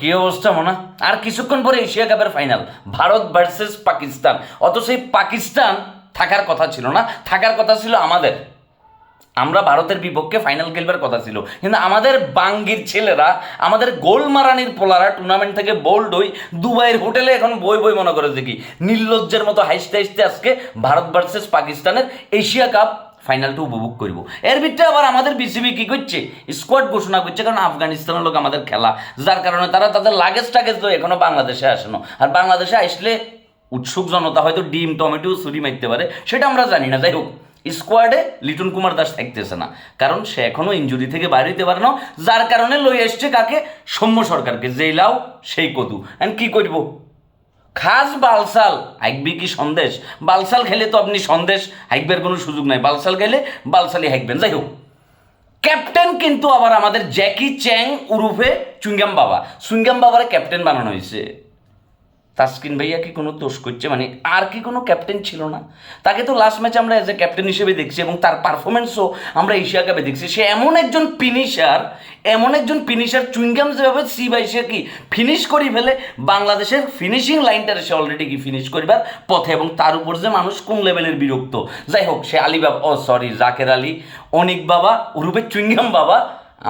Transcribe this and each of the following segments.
কি অবস্থা মনে? আর কিছুক্ষণ পরে এশিয়া কাপের ফাইনাল ভারত ভার্সেস পাকিস্তান। অত সেই পাকিস্তান থাকার কথা ছিল না, থাকার কথা ছিল আমাদের। আমরা ভারতের বিপক্ষে ফাইনাল খেলবার কথা ছিল। কিন্তু আমাদের বাঙ্গির ছেলেরা, আমাদের গোল মারানির পোলারা টুর্নামেন্ট থেকে বোল্ড হই দুবাইয়ের হোটেলে এখন বই বই মনে করেছে কি, নির্লজ্জের মতো হাসতে হাসতে আজকে ভারত ভার্সেস পাকিস্তানের এশিয়া কাপ ফাইনালটা উপভোগ করব। এর ভিতরে আবার আমাদের বিসিবি কি করছে? স্কোয়াড ঘোষণা করছে, কারণ আফগানিস্তানের লোক আমাদের খেলা। যার কারণে তারা তাদের লাগেজ টাগেজ তো এখনও বাংলাদেশে আসেনো আর বাংলাদেশে আসলে উৎসুক জনতা হয়তো ডিম, টমেটো, ছুরি মারতে পারে, সেটা আমরা জানি না। যাই হোক স্কোয়াডে লিটন কুমার দাস থাকতেছে না। কারণ সে এখনও ইঞ্জুরি থেকে বাইরে হইতে পারে না। যার কারণে লই এসছে কাকে? সৌম্য সরকারকে। যেই লাও, সেই কদু। অ্যান্ড কি করব? খাস বালসাল। হাইকবি কি সন্দেশ? বালসাল খেলে তো আপনি সন্দেশ, হাইকবের কোনো সুযোগ নাই। বালসাল খেলে বালসালই হাইকবেন। যাই হোক। ক্যাপ্টেন কিন্তু আবার আমাদের জ্যাকি চ্যাং উরুফে চুঙ্গাম বাবা। চুঙ্গাম বাবার ক্যাপ্টেন বানানো হয়েছে। তাসকিন ভাইয়া কি কোনো দোষ করছে? মানে আর কি কোনো ক্যাপ্টেন ছিল না? তাকে তো লাস্ট ম্যাচে আমরা এজ এ ক্যাপ্টেন হিসেবে দেখছি এবং তার পারফরমেন্সও আমরা এশিয়া কাপে দেখছি। সে এমন একজন ফিনিশার এমন একজন ফিনিশার চুইংগাম যেভাবে সি বাই সে কি ফিনিশ করি ফেলে, বাংলাদেশের ফিনিশিং লাইনটার সে অলরেডি কি ফিনিশ করিবার পথে এবং তার উপর যে মানুষ কোন লেভেলের বিরক্ত। যাই হোক, সে আলী ও সরি জাকের আলী, অনিক বাবা উরুপে চুইংগাম বাবা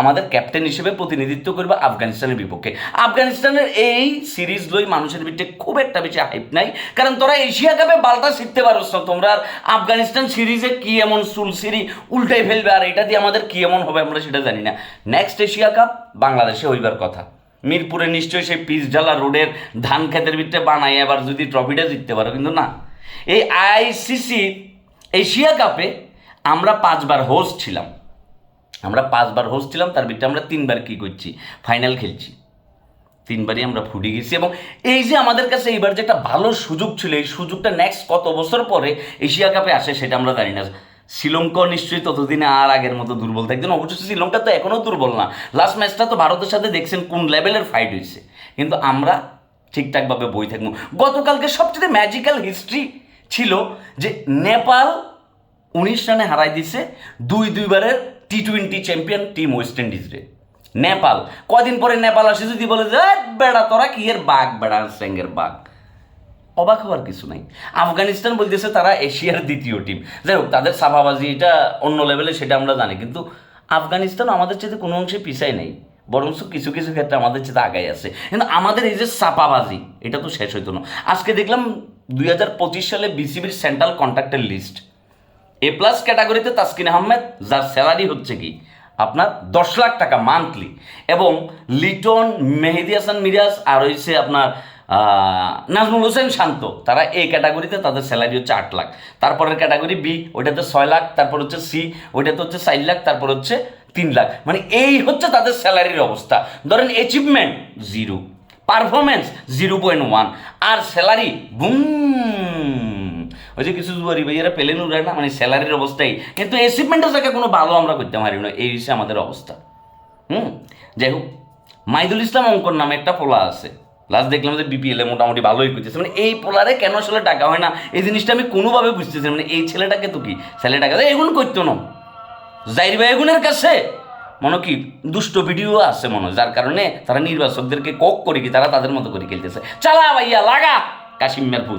আমাদের ক্যাপ্টেন হিসেবে প্রতিনিধিত্ব করবে আফগানিস্তানের বিপক্ষে। আফগানিস্তানের এই সিরিজ লই মানুষের ভিতরে খুব একটা বেশি হাইপ নাই। কারণ তোরা এশিয়া কাপে বালটা শিখতে পারছ না। তোমরা আর আফগানিস্তান সিরিজে কি এমন সুল সিরি উল্টাই ফেলবে আর এটা দিয়ে আমাদের কি এমন হবে আমরা সেটা জানি না। নেক্সট এশিয়া কাপ, বাংলাদেশে হইবার কথা। মিরপুরে নিশ্চয়ই সেই পিচ ঢালা রোডের ধান খেতের ভিতরে বানাই আবার যদি ট্রফিটা জিততে পারো, কিন্তু না। এই আইসিসি এশিয়া কাপে আমরা পাঁচবার হোস্ট ছিলাম। আমরা পাঁচবার হোস্ট ছিলাম, তার ভিতরে আমরা তিনবার কি করছি? ফাইনাল খেলছি। তিনবারই আমরা ফুটে গেছি এবং এই যে আমাদের কাছে এইবার যে একটা ভালো সুযোগ ছিল, এই সুযোগটা নেক্সট কত বছর পরে এশিয়া কাপে আসে সেটা আমরা জানি না। শ্রীলঙ্কা নিশ্চয়ই ততদিনে আর আগের মতো দুর্বল থাকতেন অবশ্য শ্রীলঙ্কা তো এখনও দুর্বল না। লাস্ট ম্যাচটা তো ভারতের সাথে দেখছেন কোন লেভেলের ফাইট হয়েছে। কিন্তু আমরা ঠিকঠাকভাবে বই থাকব। গতকালকে সবচেয়ে ম্যাজিক্যাল হিস্ট্রি ছিল যে নেপাল উনিশ রানে হারাই দিছে দুই দুইবারের T twenty champion team West ইন্ডিজরে Nepal, কদিন পরে নেপাল আসে যদি বলে যে বেড়া, তোরা কি এর বাঘ, বেড়া স্যাঙ্গের বাঘ? অবাক হওয়ার কিছু নাই। আফগানিস্তান বলতেছে তারা এশিয়ার দ্বিতীয় টিম যাই হোক, তাদের সাফাবাজি এটা অন্য লেভেলে সেটা আমরা জানি। কিন্তু আফগানিস্তান আমাদের চেয়ে কোনো অংশে পিছাই নেই। বরঞ্চ কিছু কিছু ক্ষেত্রে আমাদের চেয়ে আগাই আছে। কিন্তু আমাদের এই যে সাপাবাজি এটা তো শেষ হইতো না। আজকে দেখলাম দুই হাজার পঁচিশ সালে বিসিবির সেন্ট্রাল কন্ট্রাক্টের লিস্ট এ প্লাস ক্যাটাগরিতে তাসকিন আহমেদ, যার স্যালারি হচ্ছে কি? আপনার দশ লাখ টাকা মান্থলি এবং লিটন, মেহেদি হাসান মিরাজ আর হচ্ছে আপনার নাজমুল হোসেন শান্ত, তারা এই ক্যাটাগরিতে তাদের স্যালারি হচ্ছে আট লাখ। তারপরের ক্যাটাগরি বি ওইটাতে ছয় লাখ, তারপর হচ্ছে সি ওইটাতে হচ্ছে চার লাখ, তারপর হচ্ছে তিন লাখ। মানে এই হচ্ছে তাদের স্যালারির অবস্থা। ধরেন achievement zero performance zero point one আর স্যালারি বুম যে কিছু জুয়ারি ভাইয়েরা পেলেন উড়ায় না মানে স্যালারির অবস্থাই। কিন্তু অ্যাচিভমেন্টের জায়গায় কোনো ভালো আমরা করতে পারি না, এই হচ্ছে আমাদের অবস্থা। হুম? যাই হোক, মাইদুল ইসলাম অঙ্কর নামে একটা পোলা আছে। লাস্ট দেখলাম যে বিপিএল মোটামুটি ভালোই করতেছে। মানে এই পোলারে কেন আসলে টাকা হয় না? এই জিনিসটা আমি কোনোভাবে বুঝতেছি মানে এই ছেলেটাকে তো কি? ছেলেটাকে তো এগুলো করতো না। জাইর ভাই এগুনের কাছে? মনে কি, দুষ্ট ভিডিও আছে মনে যার কারণে তারা নির্বাচকদেরকে কক করে কি, তারা তাদের মতো করে খেলতেছে। চালা ভাইয়া, লাগা! কাশিম মেরপুর